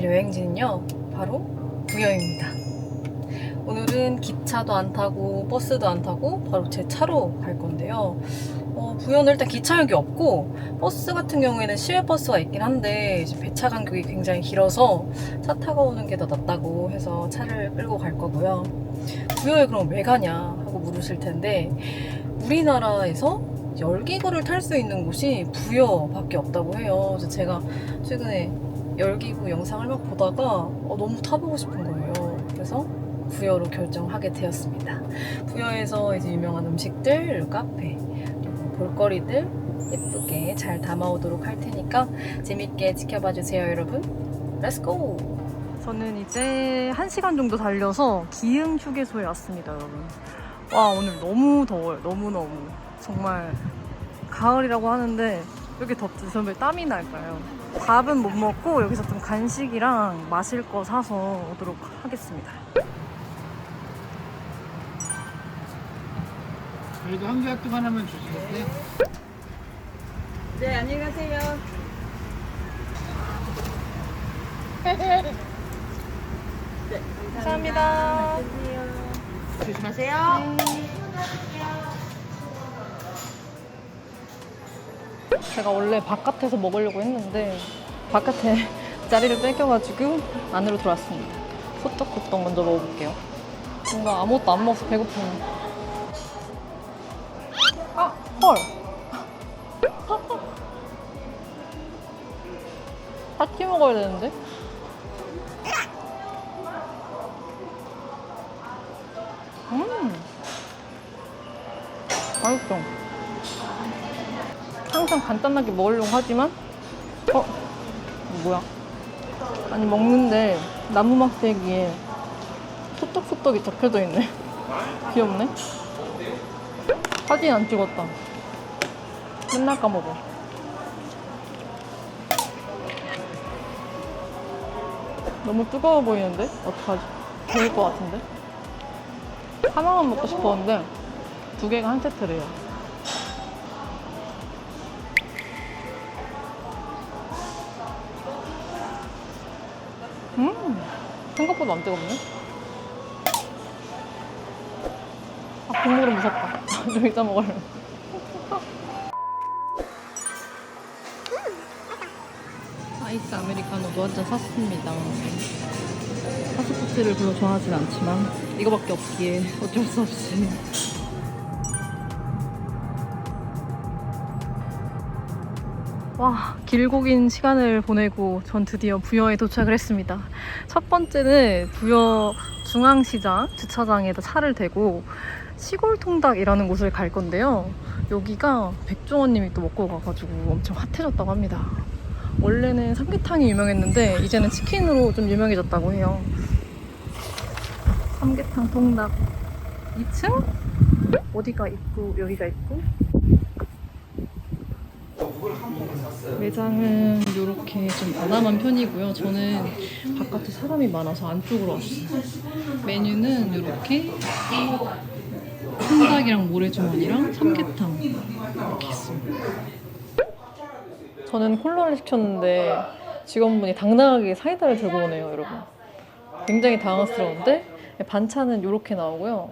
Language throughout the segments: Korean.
갈 여행지는요, 바로 부여입니다. 오늘은 기차도 안 타고 버스도 안 타고 바로 제 차로 갈 건데요. 어, 부여는 일단 기차역이 없고 버스 같은 경우에는 시외버스가 있긴 한데 배차 간격이 굉장히 길어서 차 타고 오는 게 더 낫다고 해서 차를 끌고 갈 거고요. 부여에 그럼 왜 가냐 하고 물으실 텐데 우리나라에서 열기구를 탈 수 있는 곳이 부여밖에 없다고 해요. 그래서 제가 최근에 열기구 영상을 막 보다가 어, 너무 타보고 싶은 거예요. 그래서 부여로 결정하게 되었습니다. 부여에서 이제 유명한 음식들, 카페, 볼거리들 예쁘게 잘 담아오도록 할 테니까 재밌게 지켜봐 주세요, 여러분. 렛츠고! 저는 이제 1시간 정도 달려서 기흥 휴게소에 왔습니다, 여러분. 와, 오늘 너무 더워요. 너무너무. 정말 가을이라고 하는데 이렇게 덥지? 정말 땀이 날까요? 밥은 못 먹고 여기서 좀 간식이랑 마실 거 사서 오도록 하겠습니다. 그래도 한개 핫도그 하나만 주시겠어요? 네, 안녕히 가세요. 네, 감사합니다. 조심하세요. 제가 원래 바깥에서 먹으려고 했는데 바깥에 자리를 뺏겨가지고 안으로 들어왔습니다. 소떡소떡 먼저 먹어볼게요. 뭔가 아무것도 안 먹어서 배고프네. 아, 헐. 파티 먹어야 되는데? 음. 맛있어. 항상 간단하게 먹으려고 하지만 어? 뭐야? 아니 먹는데 나무 막대기에 소떡소떡이 적혀져 있네 귀엽네 사진 안 찍었다 맨날 까먹어 너무 뜨거워 보이는데? 어떡하지? 보일 것 같은데? 하나만 먹고 싶었는데 두 개가 한 세트래요 안 뜨겁네. 아, 국물은 무섭다. 좀 이따 먹을래. 아이스 아메리카노도 한잔 샀습니다. 파스포트를 별로 좋아하진 않지만 이거밖에 없기에 어쩔 수 없이. 와, 길고 긴 시간을 보내고 전 드디어 부여에 도착을 했습니다. 첫 번째는 부여 중앙시장 주차장에다 차를 대고 시골 통닭이라는 곳을 갈 건데요. 여기가 백종원님이 또 먹고 가가지고 엄청 핫해졌다고 합니다. 원래는 삼계탕이 유명했는데 이제는 치킨으로 좀 유명해졌다고 해요. 삼계탕 통닭 2층? 어디가 있고 여기가 있고 매장은 이렇게 좀 아담한 편이고요. 저는 바깥에 사람이 많아서 안쪽으로 왔어요. 메뉴는 이렇게 통닭이랑 모래주머니랑 삼계탕 이렇게 있습니다. 저는 콜라를 시켰는데 직원분이 당당하게 사이다를 들고 오네요, 여러분. 굉장히 당황스러운데 반찬은 이렇게 나오고요.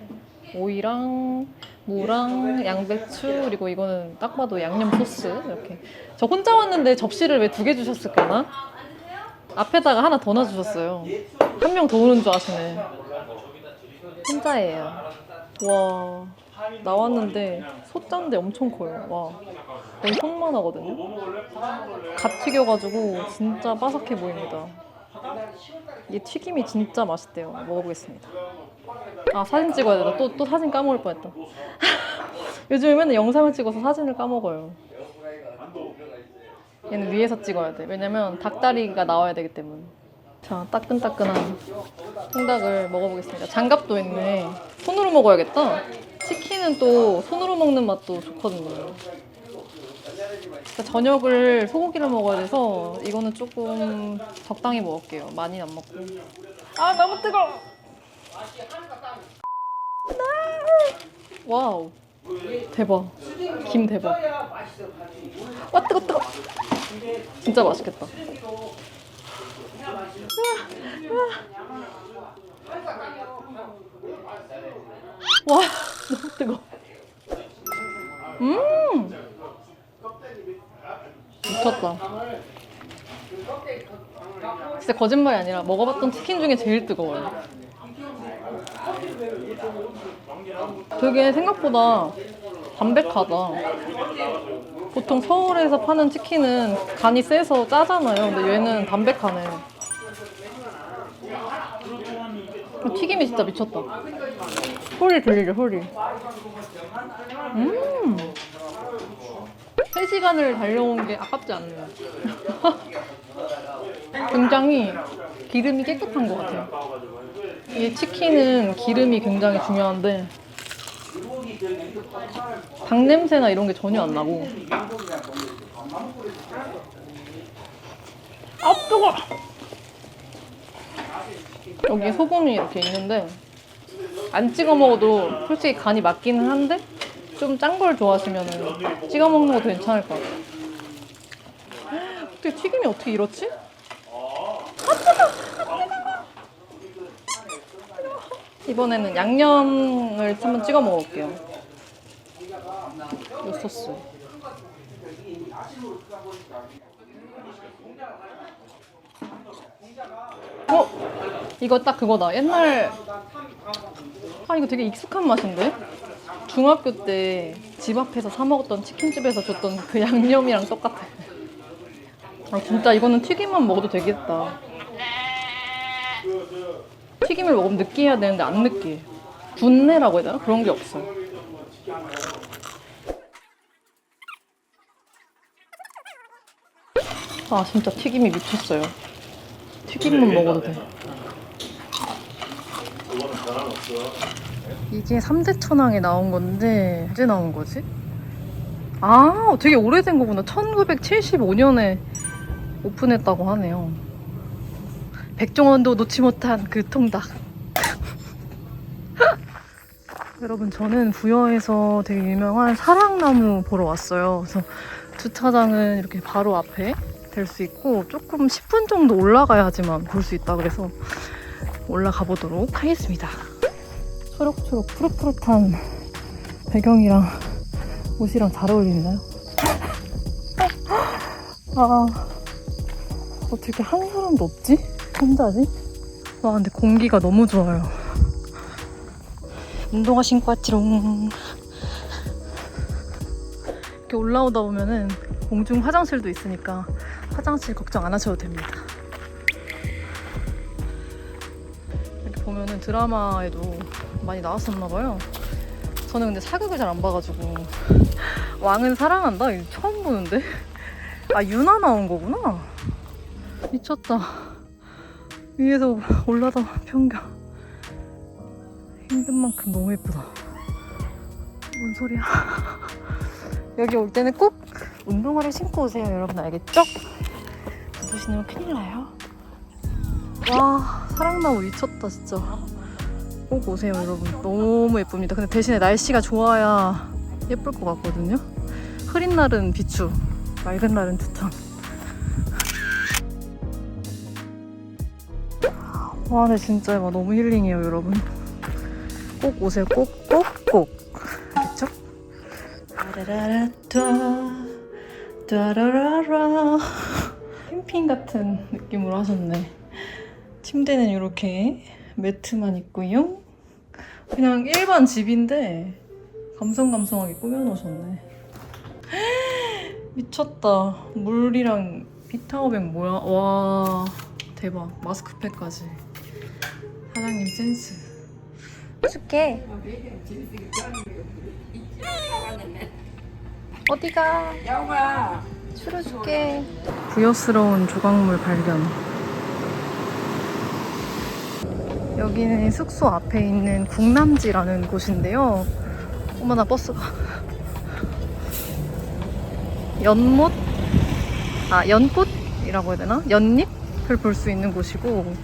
오이랑 무랑 양배추 그리고 이거는 딱 봐도 양념 소스 이렇게. 저 혼자 왔는데 접시를 왜 두 개 주셨을까나? 앞에다가 하나 더 놔주셨어요. 한 명 더 오는 줄 아시네. 혼자예요. 와 나왔는데 소짠데 엄청 커요. 와 거의 손만 하거든요. 갓 튀겨가지고 진짜 바삭해 보입니다. 이게 튀김이 진짜 맛있대요. 먹어보겠습니다 아 사진 찍어야 되다. 또, 또 사진 까먹을 뻔했다. 요즘에 맨날 영상을 찍어서 사진을 까먹어요. 얘는 위에서 찍어야 돼. 왜냐면 닭다리가 나와야 되기 때문에. 자, 따끈따끈한 통닭을 먹어보겠습니다. 장갑도 있네. 손으로 먹어야겠다. 치킨은 또 손으로 먹는 맛도 좋거든요. 그러니까 저녁을 소고기를 먹어야 돼서 이거는 조금 적당히 먹을게요. 많이 안 먹고. 아, 너무 뜨거워! 와우 대박 김 대박 와 뜨거 뜨거 진짜 맛있겠다. 와, 너무 뜨거. 음, 미쳤다. 진짜 거짓말이 아니라 먹어봤던 치킨 중에 제일 뜨거워요. 되게 생각보다 담백하다. 보통 서울에서 파는 치킨은 간이 세서 짜잖아요. 근데 얘는 담백하네. 튀김이 진짜 미쳤다. 소리 들리죠, 소리. 음. 3시간을 달려온 게 아깝지 않네요. 굉장히 기름이 깨끗한 것 같아요. 이 치킨은 기름이 굉장히 중요한데 닭 냄새나 이런 게 전혀 안 나고. 아 뜨거! 여기 소금이 이렇게 있는데 안 찍어 먹어도 솔직히 간이 맞기는 한데 좀 짠 걸 좋아하시면 찍어 먹는 것도 괜찮을 것 같아요. 어떻게 튀김이 어떻게 이렇지? 이번에는 양념을 한번 찍어 먹어볼게요. 이 소스. 어? 이거 딱 그거다. 옛날 아 이거 되게 익숙한 맛인데? 중학교 때 집 앞에서 사 먹었던 치킨집에서 줬던 그 양념이랑 똑같아. 아 진짜 이거는 튀김만 먹어도 되겠다. 튀김을 먹으면 느끼해야 되는데 안 느끼해. 분내라고 해야 되나? 그런 게 없어. 아 진짜 튀김이 미쳤어요. 튀김만 먹어도 돼. 이게 3대 천왕에 나온 건데 언제 나온 거지? 아 되게 오래된 거구나. 1975년에 오픈했다고 하네요. 백종원도 놓지 못한 그 통닭. 여러분 저는 부여에서 되게 유명한 사랑나무 보러 왔어요. 그래서 주차장은 이렇게 바로 앞에 될 수 있고 조금 10분 정도 올라가야지만 볼 수 있다 그래서 올라가 보도록 하겠습니다. 초록초록 푸릇푸릇한 배경이랑 옷이랑 잘 어울리나요? 아 어떻게 한 사람도 없지? 혼자지? 와 근데 공기가 너무 좋아요. 운동화 신고 왔지롱. 이렇게 올라오다 보면은 공중 화장실도 있으니까 화장실 걱정 안 하셔도 됩니다. 이렇게 보면은 드라마에도 많이 나왔었나 봐요. 저는 근데 사극을 잘 안 봐가지고 왕은 사랑한다? 처음 보는데? 아 유나 나온 거구나. 미쳤다. 위에서 올라다 평경. 힘든 만큼 너무 예쁘다. 뭔 소리야. 여기 올 때는 꼭 운동화를 신고 오세요 여러분. 알겠죠? 묻으 신으면 큰일 나요. 와 사랑나무 미쳤다 진짜. 꼭 오세요 여러분. 너무 예쁩니다. 근데 대신에 날씨가 좋아야 예쁠 것 같거든요? 흐린 날은 비추 맑은 날은 추천 와 근데 진짜 막 너무 힐링해요 여러분. 꼭 오세요. 꼭 꼭꼭. 알겠죠? 따라라라 따라라라 캠핑 같은 느낌으로 하셨네. 침대는 이렇게 매트만 있고요. 그냥 일반 집인데 감성감성하게 꾸며놓으셨네. 미쳤다. 물이랑 비타오백 뭐야? 와 대박. 마스크팩까지. 사장님 센스. 줄게. 어디가? 영아 줄여줄게. 부여스러운 조각물 발견. 여기는 숙소 앞에 있는 국남지라는 곳인데요. 어머나 버스가. 연못? 아 연꽃이라고 해야 되나? 연잎을 볼 수 있는 곳이고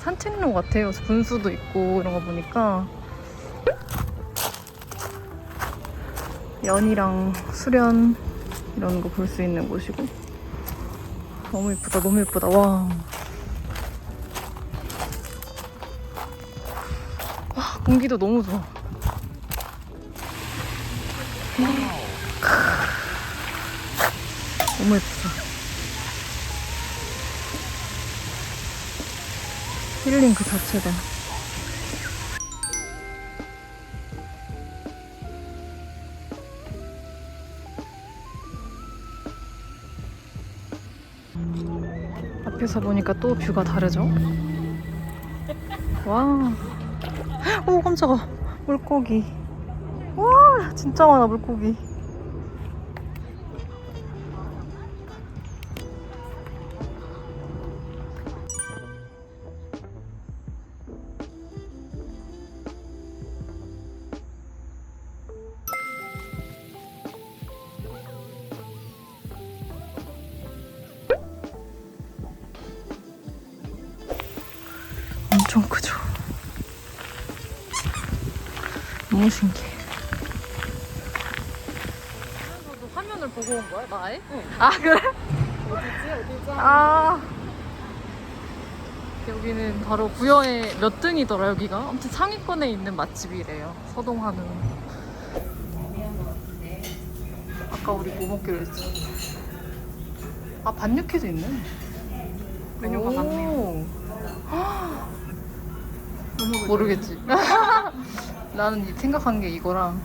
산책로 같아요. 분수도 있고 이런 거 보니까. 연이랑 수련 이런 거 볼 수 있는 곳이고 너무 예쁘다, 너무 예쁘다. 와. 와, 공기도 너무 좋아. 너무 예쁘다. 힐링 그 자체다. 앞에서 보니까 또 뷰가 다르죠? 와. 오, 깜짝아. 물고기. 와, 진짜 많아, 물고기. 엄청 크죠? 너무 신기해. 너도 화면을 보고 온 거야, 나의? 아, 그래? 어디지 어디지? 아. 여기는 바로 부여의 몇 등이더라, 여기가? 아무튼 상위권에 있는 맛집이래요. 서동한우. 아까 우리 뭐 먹기로 했지? 아, 반육회도 있네. 메뉴가 많네요. 모르겠지. 나는 이- 생각한 게 이거랑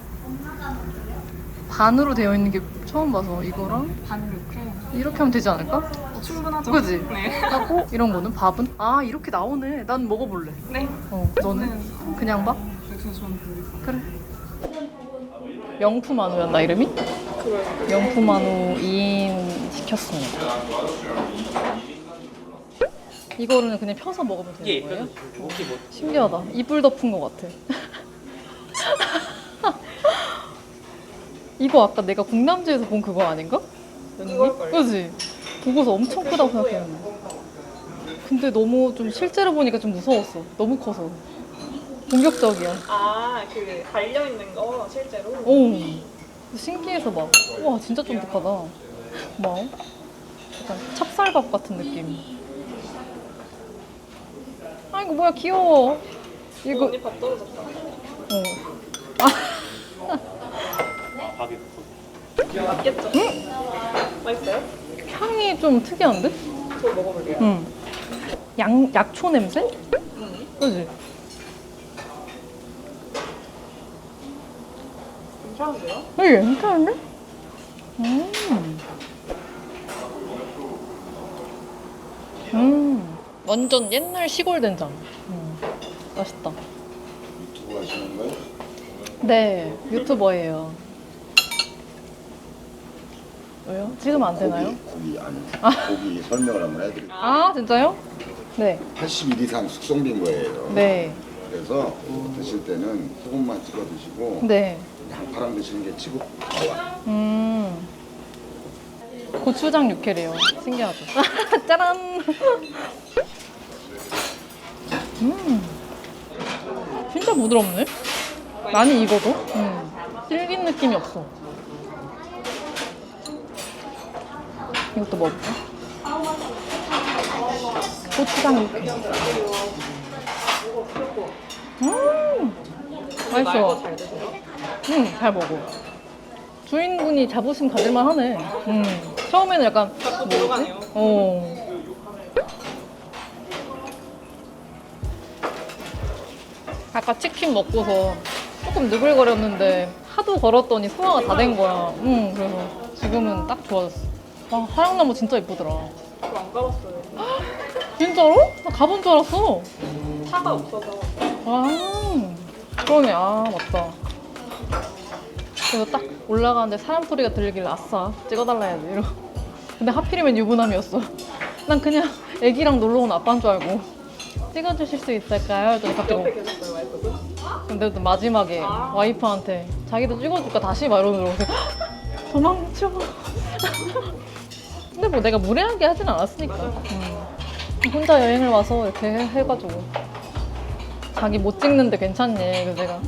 반으로 되어 있는 게 처음 봐서 이거랑 반육회. 이렇게 하면 되지 않을까? 어, 충분하죠? 그지? 네. 하고 이런 거는 밥은 아 이렇게 나오네. 난 먹어볼래. 네. 어 너는 그냥 밥? 저는 불리고. 그래. 명품 한우였나 이름이? 명품 한우 2인 시켰습니다. 이거는 그냥 펴서 먹으면 되는 예, 거예요? 혹시 뭐 신기하다. 이불 덮은 것 같아. 이거 아까 내가 국남지에서 본 그거 아닌가? 그걸걸요? 그지? 보고서 엄청 크다고 생각했는데. 근데 너무 좀 실제로 보니까 좀 무서웠어. 너무 커서. 공격적이야. 아, 그 달려 있는 거 실제로. 오. 신기해서 막, 와, 진짜 쫀득하다. 뭐? 약간 찹쌀밥 같은 느낌. 아이고, 뭐야, 귀여워. 이거, 언니 밥 떨어졌다. 어. 밥이 맞겠죠? 맛있어요? 향이 좀 특이한데? 저 먹어볼게요. 응. 양, 약초 냄새? 음. 그지? 괜찮은데요? 되게 괜찮은데? 음. 음. 완전 옛날 시골 된장. 음. 맛있다. 유튜브 하시는 거예요? 네, 유튜버예요. 왜요? 찍으면 안 되나요? 고기, 고기 아니 고기 설명을 한번 해드릴게요. 아, 진짜요? 네. 80일 이상 숙성된 거예요. 네. 그래서 드실 때는 소금만 찍어 드시고 네. 양파랑 드시는 게 치고 좋아. 음. 고추장 육회래요. 신기하죠? 짜란! 음. 진짜 부드럽네? 많이 익어도? 음. 질긴 느낌이 없어. 이것도 먹을까? 고추장 육회. 음! 맛있어. 응, 잘 먹어. 주인분이 자부심 가질만 하네. 음. 처음에는 약간. 자꾸 들어 아까 치킨 먹고서 조금 느글거렸는데 하도 걸었더니 소화가 다 된 거야. 응, 그래서 지금은 딱 좋아졌어. 와, 화양나무 진짜 이쁘더라. 저안 가봤어요. 진짜로? 나 가본 줄 알았어. 차가 없어서. 아, 그러네. 아, 맞다. 그래서 딱 올라가는데 사람 소리가 들리길래 아싸, 찍어달라 해야지. 이러고. 근데 하필이면 유부남이었어. 난 그냥 애기랑 놀러 온 아빠인 줄 알고. 찍어주실 수 있을까요? 했더니 갑자기 옆에 계셨어요, 와이프분? 근데 또 마지막에 아. 와이프한테 자기도 찍어줄까 다시 막. 그래서 도망쳐. 근데 뭐 내가 무례하게 하진 않았으니까. 음. 혼자 여행을 와서 이렇게 해- 해가지고 자기 못 찍는데 괜찮니? 그래서 내가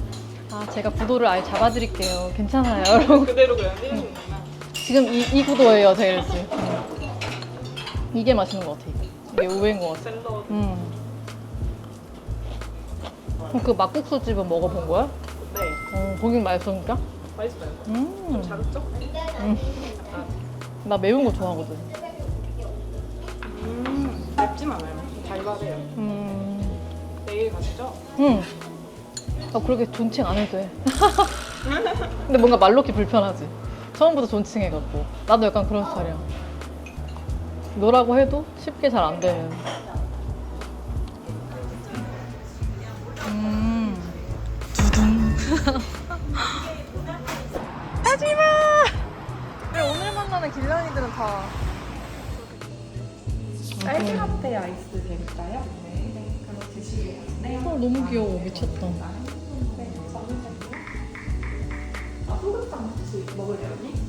아 제가 구도를 아예 잡아드릴게요. 괜찮아요. 이러고 그대로 그냥 찍으시는구나. 지금 이, 이 구도예요, 제일씨. 이게 맛있는 것 같아. 이게 우회인 것 같아. 샐러드. 음. 그럼 그 막국수 집은 먹어본 거야? 네. 어, 거긴 맛있으니까? 맛있어요. 음. 자극적? 음. 나 매운 거 좋아하거든. 음. 맵진 않아요. 달달해요. 음. 내일 가시죠? 응. 아, 그렇게 존칭 안 해도 돼. 근데 뭔가 말 놓기 불편하지. 처음부터 존칭해갖고. 나도 약간 그런 스타일이야. 너라고 해도 쉽게 잘 안 되는. 길냥이들은 다. 딸기 라떼 아이스 드릴까요? 어, 너무 귀여워. 미쳤다.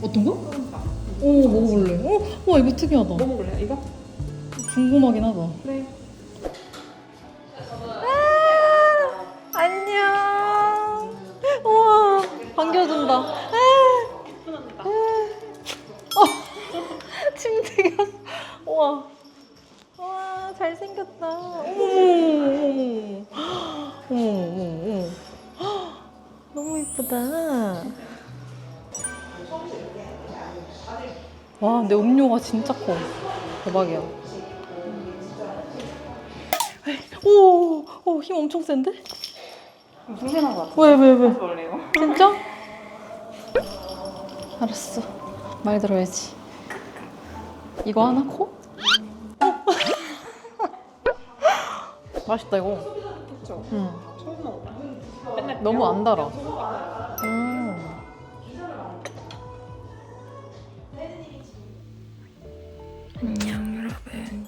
어떤 거? 오, 먹어볼래. 어, 와, 이거 특이하다. 뭐 먹을래요? 이거? 궁금하긴 하다. 네. 너무 이쁘다. 와, 근데 음료가 진짜 커. 대박이야. 오, 오, 힘 엄청 센데? 풍선한 것 같아요. 왜, 왜, 왜? 진짜? 알았어. 말 들어야지. 이거 하나 코? 어. 맛있다, 이거. 그쵸? 응. 너무 뼈- 안 달아. 음. 안녕, 여러분.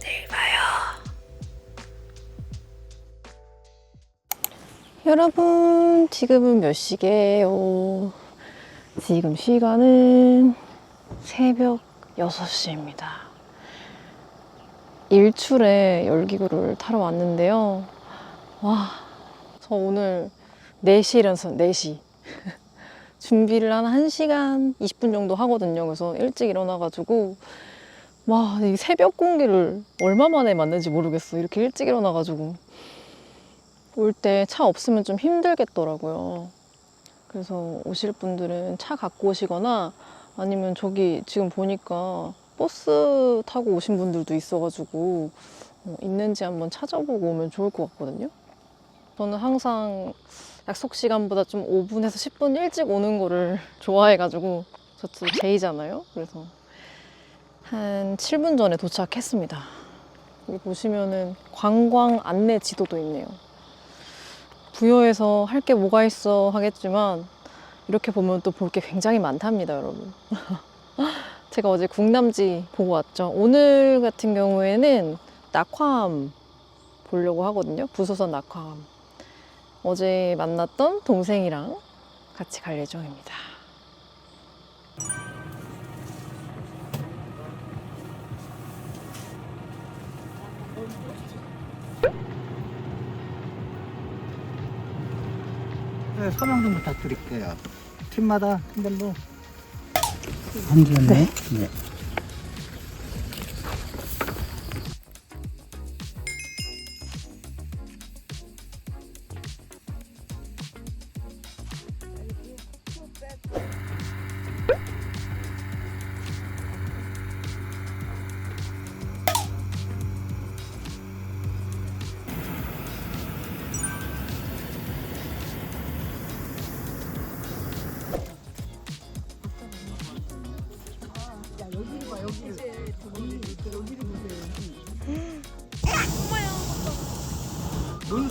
내일 봐요. 여러분, 지금은 몇 시게요? 지금 시간은 새벽 6시입니다. 일출에 열기구를 타러 왔는데요. 와, 저 오늘 4시에 일어나서 4시. 준비를 한 1시간 20분 정도 하거든요. 그래서 일찍 일어나가지고, 와, 이 새벽 공기를 얼마 만에 만든지 모르겠어. 이렇게 일찍 일어나가지고. 올 때 차 없으면 좀 힘들겠더라고요. 그래서 오실 분들은 차 갖고 오시거나 아니면 저기 지금 보니까 버스 타고 오신 분들도 있어가지고 어, 있는지 한번 찾아보고 오면 좋을 것 같거든요. 저는 항상 약속 시간보다 좀 5분에서 10분 일찍 오는 거를 좋아해가지고 저도 제이잖아요. 그래서 한 7분 전에 도착했습니다. 여기 보시면은 관광 안내 지도도 있네요. 부여에서 할 게 뭐가 있어 하겠지만 이렇게 보면 또 볼 게 굉장히 많답니다, 여러분. 제가 어제 국남지 보고 왔죠. 오늘 같은 경우에는 낙화암 보려고 하거든요. 부소선 낙화암. 어제 만났던 동생이랑 같이 갈 예정입니다. 네, 설명 좀 부탁드릴게요. 팀마다 팀별로 한지였네. 네.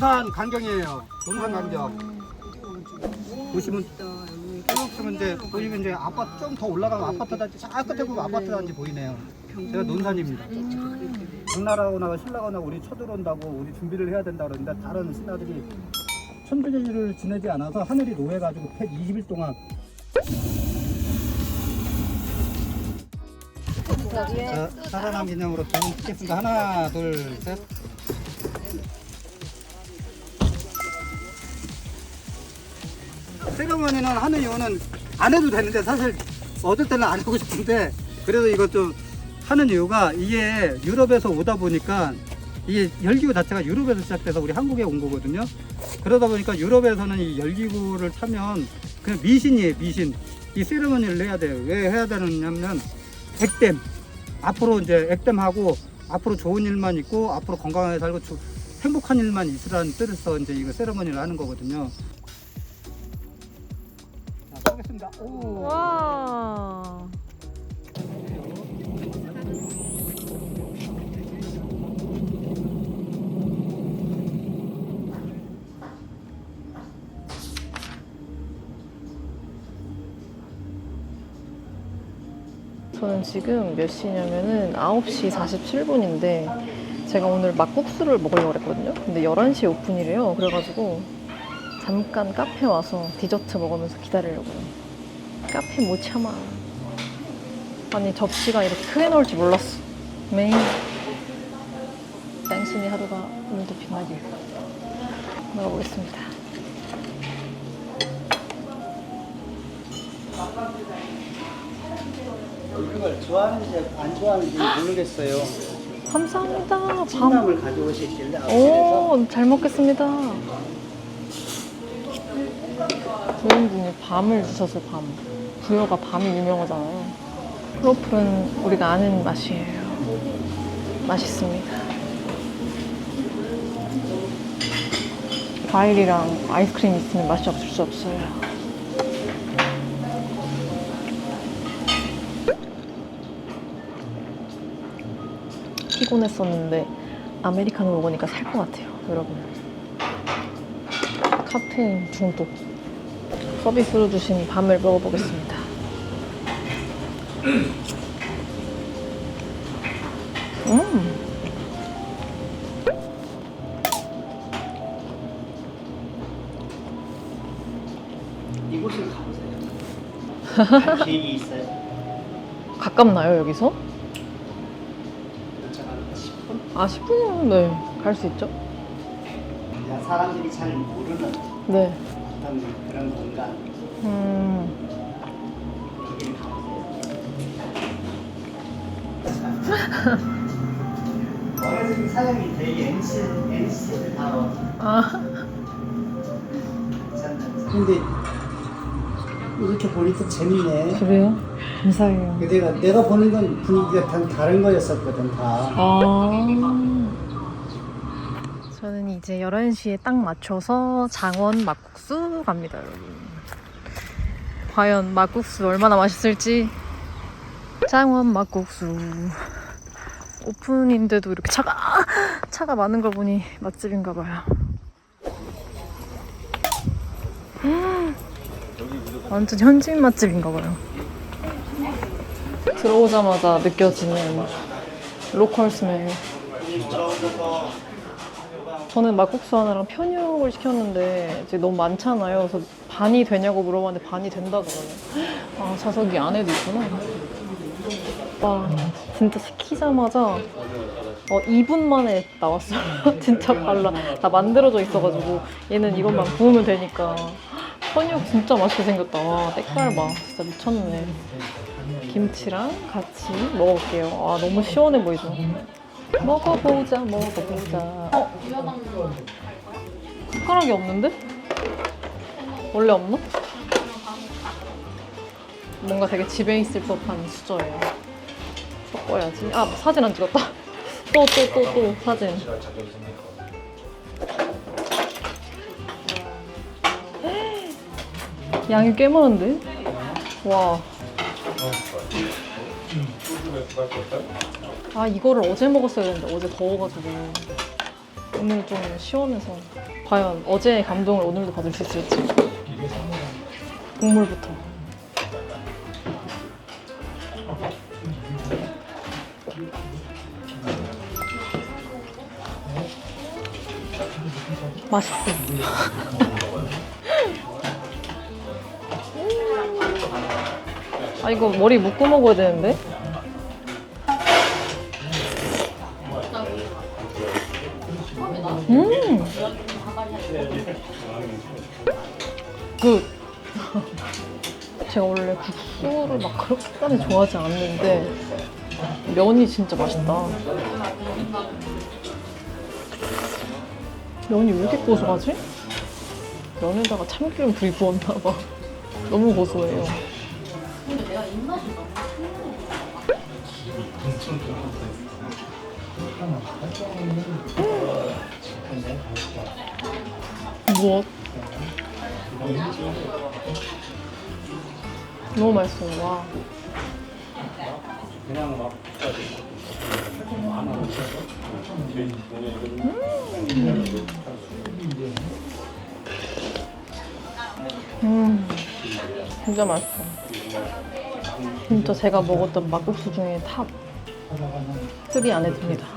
논산 강경이에요. 논산 강경. 보시면 쭉 보시면 이제 보시면 이제 아파트 좀 더 올라가면 아파트 단지 저 끝에 보면 아파트 단지 보이네요. 제가 논산입니다. 당나라거나 신라거나 우리 쳐들어온다고 우리 준비를 해야 된다 그러는데 다른 신하들이 천주제를 지내지 않아서 하늘이 노해가지고 120일 동안 자, 살아남 기념으로 두분 찍겠습니다. 하나, 둘, 셋. 세레머니는 하는 이유는 안 해도 되는데 사실 어떨 때는 안 하고 싶은데 그래도 이것도 하는 이유가 이게 유럽에서 오다 보니까 이게 열기구 자체가 유럽에서 시작돼서 우리 한국에 온 거거든요. 그러다 보니까 유럽에서는 이 열기구를 타면 그냥 미신이에요, 미신. 이 세레머니를 해야 돼요. 왜 해야 되느냐면 액땜. 앞으로 이제 액땜하고 앞으로 좋은 일만 있고 앞으로 건강하게 살고 조- 행복한 일만 있으라는 뜻에서 이제 이거 세레머니를 하는 거거든요. 자, 쏘겠습니다. 오. 와. 저는 지금 몇 시냐면은 9시 47분인데 제가 오늘 막국수를 먹으려고 그랬거든요. 근데 11시에 오픈이래요. 그래가지고 잠깐 카페 와서 디저트 먹으면서 기다리려고요. 카페 못 참아. 아니 접시가 이렇게 크게 나올 줄 몰랐어. 메인. 당신의 하루가 오늘도 빛나길. 먹어보겠습니다. 그걸 좋아하는지 안 좋아하는지 모르겠어요. 감사합니다. 밤. 찐감을 가져오시길래 오, 잘 먹겠습니다. 주인분이 밤을 주셔서 밤. 부여가 밤이 유명하잖아요. 크로플은 우리가 아는 맛이에요. 맛있습니다. 과일이랑 아이스크림 있으면 맛이 없을 수 없어요. 피곤했었는데 아메리카노 먹으니까 살 것 같아요, 여러분. 카페인 중독. 서비스로 주신 밤을 먹어보겠습니다. 음, 이곳을 가보세요. 갈 계획이 있어요. 가깝나요, 여기서? 도착하는 10분? 아, 10분이면 네, 갈 수 있죠? 그냥 사람들이 잘 모르는 네. 어떤 그런 공간 음. 어려진 사장이 되게 NC, NC를 다 아, 근데 이렇게 보니까 재밌네. 그래요? 감사해요. 내가 내가 보는 건 분위기가 다 다른 거였었거든 다. 아. 저는 이제 11시에 딱 맞춰서 장원 막국수 갑니다, 여러분. 과연 막국수 얼마나 맛있을지. 장원 막국수. 오픈인데도 이렇게 차가, 아! 차가 많은 걸 보니 맛집인가 봐요. 음, 완전 현지인 맛집인가 봐요. 들어오자마자 느껴지는 로컬 스멜. 저는 막국수 하나랑 편육을 시켰는데 이제 너무 많잖아요. 그래서 반이 되냐고 물어봤는데 반이 된다 그러네. 아 자석이 안에도 있구나. 와 진짜 시키자마자 어, 2분 만에 나왔어요. 진짜 빨라. 다 만들어져 있어가지고 얘는 이것만 구우면 되니까 편육 진짜 맛있게 생겼다. 와 때깔 봐. 진짜 미쳤네. 김치랑 같이 먹어볼게요. 아 너무 시원해 보이죠? 먹어보자 먹어보자 어? 숟가락이 없는데? 원래 없나? 뭔가 되게 집에 있을 법한 수저예요 섞어야지 아 사진 안 찍었다 또 또 또 또 사진 양이 꽤 많은데? 와 아 이거를 어제 먹었어야 했는데 어제 더워가지고 오늘 좀 시원해서 과연 어제의 감동을 오늘도 받을 수 있을지. 국물부터. 맛있어. 아 이거 머리 묶고 먹어야 되는데 그렇게까지 좋아하지 않는데 면이 진짜 맛있다. 면이 왜 이렇게 고소하지? 면에다가 참기름 불이 부었나 봐. 너무 고소해요. 무엇? 너무 맛있어 요. 와. 음, 진짜 맛있어. 진짜 제가 먹었던 막국수 중에 탑 3 안에 듭니다.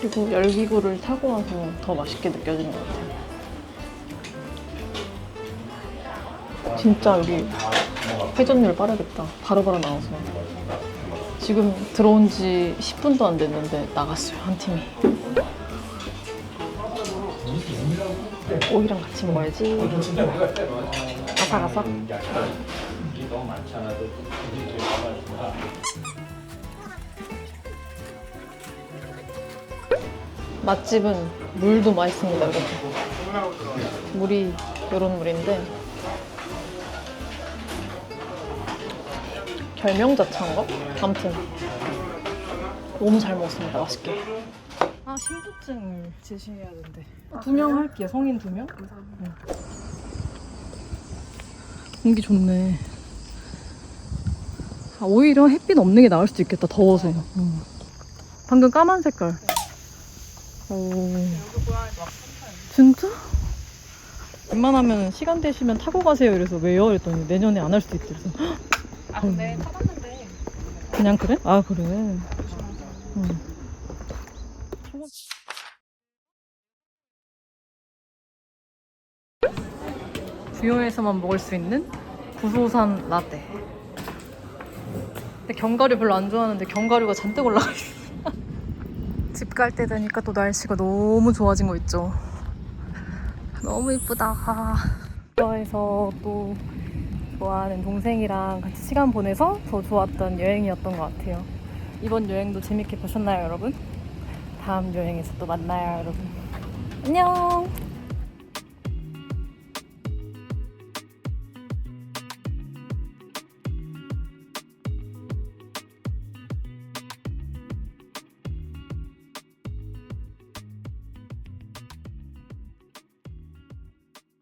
그리고 열기구를 타고 와서 더 맛있게 느껴지는 것 같아요. 진짜 여기 회전율 빠르겠다. 바로바로 나와서. 지금 들어온 지 10분도 안 됐는데 나갔어요, 한 팀이. 오이랑 같이 먹어야지. 아삭아삭. 맛집은 물도 맛있습니다. 물이 이런 물인데 결명자 차인가? 아무튼 너무 잘 먹었습니다. 맛있게. 아 신분증을 제시해야 된대. 두 명 할게요. 성인 두 명. 감사합니다. 공기 좋네. 아, 오히려 햇빛 없는 게 나을 수도 있겠다. 더워서. 음. 방금 까만 색깔. 오. 진짜? 웬만하면 시간 되시면 타고 가세요. 이래서 왜요? 그랬더니 내년에 안 할 수도 있대. 그래서 아 근데 타봤는데 그냥 그래? 아 그래. 응. 부여에서만 먹을 수 있는 구소산 라떼. 근데 견과류 별로 안 좋아하는데 견과류가 잔뜩 올라가 있어. 집 갈 때 되니까 또 날씨가 너무 좋아진 거 있죠. 너무 이쁘다. 부여에서 또 좋아하는 동생이랑 같이 시간 보내서 더 좋았던 여행이었던 것 같아요. 이번 여행도 재밌게 보셨나요, 여러분? 다음 여행에서 또 만나요, 여러분. 안녕!